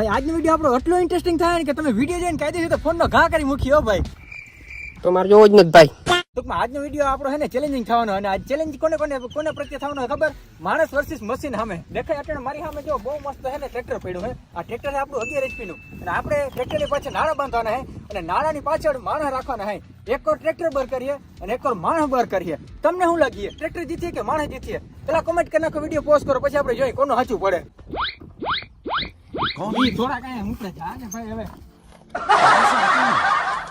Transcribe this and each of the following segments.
આજનો વીડિયો આપણો એટલો ઇન્ટરેસ્ટિંગ થાય ને કે તમે વીડિયો જોઈને કાયદેસર તો ફોનનો ઘા કરી મૂકી હો ભાઈ. તો મારે જોવો જ નથી ભાઈ. ટૂંકમાં આજનો વીડિયો આપણો હે ને ચેલેન્જિંગ થવાનો અને આ ચેલેન્જ કોને કોને કોને પ્રત્યે થવાનો ખબર? માણસ વર્સિસ મશીન સામે. દેખાય અત્યારે મારી સામે જો બહુ મસ્ત હે ને ટ્રેક્ટર પડ્યું હે આ ટ્રેક્ટર છે આપણું અગિયાર HP નું. અને આપણે ટ્રેક્ટરની પાછળ નાળા બાંધવાના હે અને નાળાની પાછળ માણસ રાખવાના હે એક વાર ટ્રેક્ટર બર કરીએ અને એક વાર માણસ બર કરીએ. તમને શું લાગીએ? ટ્રેક્ટર જીતીએ કે માણસ જીતીએ? પેલા કમેન્ટ કરી નાખો વીડિયો પોસ્ટ કરો પછી આપણે જોઈએ કોનું સાચું પડે. ઈ થોડા કાંઈ મૂકડે જા ને ભાઈ હવે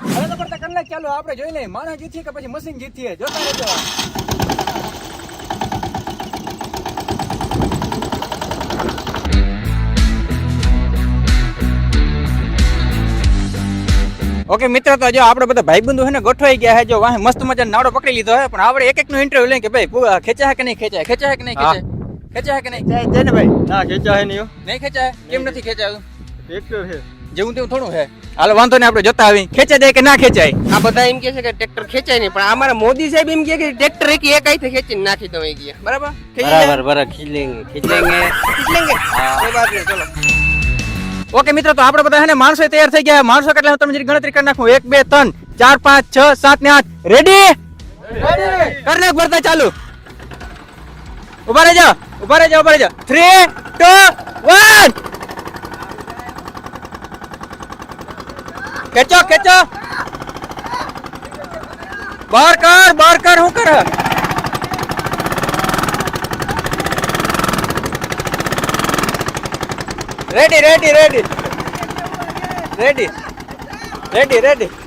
હવે તો પડતા કલાક ચાલો આપણે જોઈ લઈએ માણસ જીતીએ કે પછી મશીન જીતીએ જોતા રહેજો ઓકે મિત્ર તો જો આપણે બધા ભાઈબંધો છે ને ગોઠવાઈ ગયા છે જો વાહે મસ્ત મજાનો નાડો પકડી લીધો છે પણ આપણે એક એક નો ઇન્ટરવ્યુ લઈએ કે ભાઈ પુ- ખેંચાય કે નહીં ખેંચાય ખેંચાય કે નહીં ખેંચાય ખેંચાય કે નહીં? છે ને ભાઈ. ના ખેંચા હે નહીં નહીં ખેંચાય? કેમ નથી ખેંચાયું? ટ્રેક્ટર છે. જેવું તેવું થોડું હે હાલ વાંધો ને આપણે જોતા આવી ખેંચાય જાય કે ના ખેંચાય? આ બધા એમ કે છે કે ટ્રેક્ટર ખેંચાય નહીં પણ અમારા મોદી સાહેબ એમ કહે કે ટ્રેક્ટર એક એક આઈ ખેંચીને નાખી દો એ ગયા. બરાબર? બરાબર બરાબર. ખીલેંગે ખીલેંગે ખીચ લેંગે ખીંચ લેંગે? કોઈ બાત નહીં, ચલો. ઓકે મિત્રો તો આપણે બધા ને માણસો તૈયાર થઈ ગયા. માણસો કેટલા હું તમને જરી ગણતરી કરી નાખું. એક બે ત્રણ ચાર પાંચ છ સાત ને આઠ. રેડી કર નાખ ભરતા ચાલુ. ઉભા રહેજો ઉભા રહેજો ઉભા રહેજો થ્રી ટુ વન ખેંચો ખેંચો બહાર કર બહાર કર હું કર ready ready ready ready ready ready